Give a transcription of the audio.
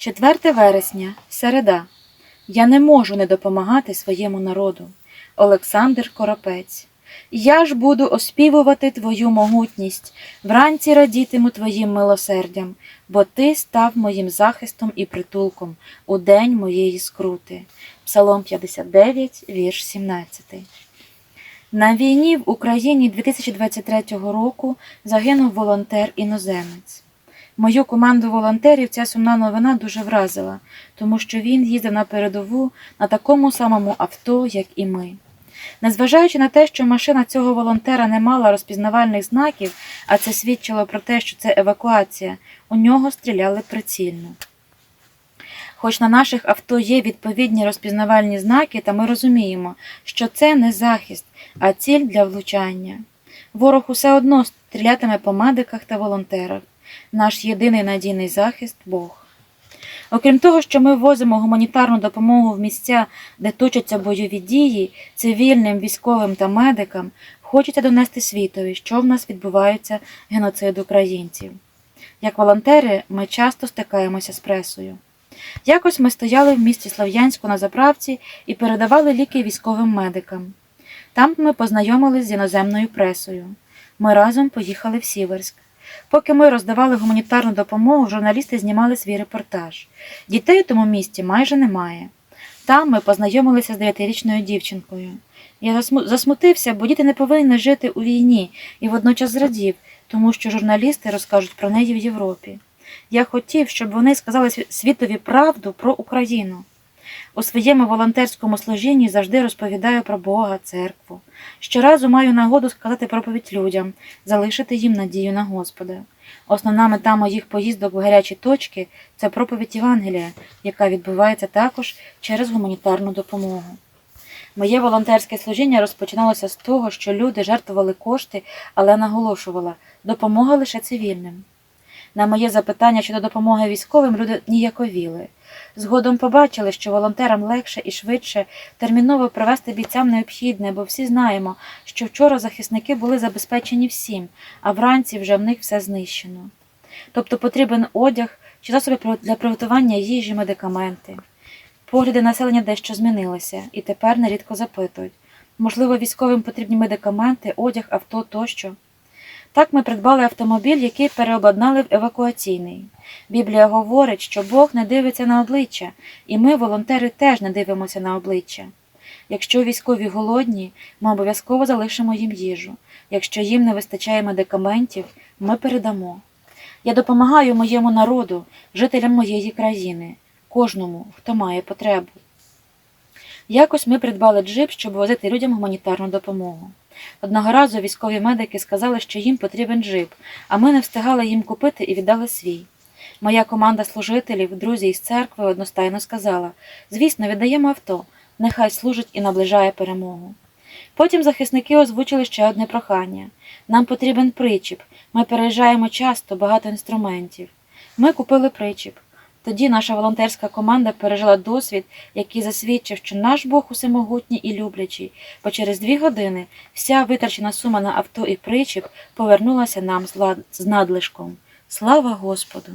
4 вересня, середа. Я не можу не допомагати своєму народу. Олександр Коропець. Я ж буду оспівувати твою могутність, вранці радітиму твоїм милосердям, бо ти став моїм захистом і притулком у день моєї скрути. Псалом 59, вірш 17. На війні в Україні 2023 року загинув волонтер-іноземець. Мою команду волонтерів ця сумна новина дуже вразила, тому що він їздив на передову на такому самому авто, як і ми. Незважаючи на те, що машина цього волонтера не мала розпізнавальних знаків, а це свідчило про те, що це евакуація, у нього стріляли прицільно. Хоч на наших авто є відповідні розпізнавальні знаки, та ми розуміємо, що це не захист, а ціль для влучання. Ворог усе одно стрілятиме по медиках та волонтерах. Наш єдиний надійний захист Бог. Окрім того, що ми возимо гуманітарну допомогу в місця, де точаться бойові дії, цивільним, військовим та медикам, хочеться донести світові, що в нас відбувається геноцид українців. Як волонтери, ми часто стикаємося з пресою. Якось ми стояли в місті Слов'янську на заправці і передавали ліки військовим медикам. Там ми познайомились з іноземною пресою. Ми разом поїхали в Сіверськ. Поки ми роздавали гуманітарну допомогу, журналісти знімали свій репортаж. Дітей у тому місті майже немає. Там ми познайомилися з дев'ятирічною дівчинкою. Я засмутився, бо діти не повинні жити у війні і водночас зрадів, тому що журналісти розкажуть про неї в Європі. Я хотів, щоб вони сказали світові правду про Україну. У своєму волонтерському служінні завжди розповідаю про Бога, церкву. Щоразу маю нагоду сказати проповідь людям, залишити їм надію на Господа. Основна мета моїх поїздок в гарячі точки це проповідь Євангелія, яка відбувається також через гуманітарну допомогу. Моє волонтерське служіння розпочиналося з того, що люди жертвували кошти, але наголошувала допомога лише цивільним. На моє запитання щодо допомоги військовим люди ніяковіли. Згодом побачили, що волонтерам легше і швидше терміново привезти бійцям необхідне, бо всі знаємо, що вчора захисники були забезпечені всім, а вранці вже в них все знищено. Тобто потрібен одяг чи засоби для приготування їжі, медикаменти. Погляди населення дещо змінилися, і тепер нерідко запитують можливо, військовим потрібні медикаменти, одяг, авто тощо. Так ми придбали автомобіль, який переобладнали в евакуаційний. Біблія говорить, що Бог не дивиться на обличчя, і ми, волонтери, теж не дивимося на обличчя. Якщо військові голодні, ми обов'язково залишимо їм їжу. Якщо їм не вистачає медикаментів, ми передамо. Я допомагаю моєму народу, жителям моєї країни, кожному, хто має потребу. Якось ми придбали джип, щоб возити людям гуманітарну допомогу. Одного разу військові медики сказали, що їм потрібен джип, а ми не встигали їм купити і віддали свій. Моя команда служителів, друзі із церкви одностайно сказала звісно, віддаємо авто, нехай служить і наближає перемогу. Потім захисники озвучили ще одне прохання нам потрібен причіп. Ми переїжджаємо часто, багато інструментів. Ми купили причіп. Тоді наша волонтерська команда пережила досвід, який засвідчив, що наш Бог усемогутній і люблячий, бо через дві години вся витрачена сума на авто і причіп повернулася нам з надлишком. Слава Господу!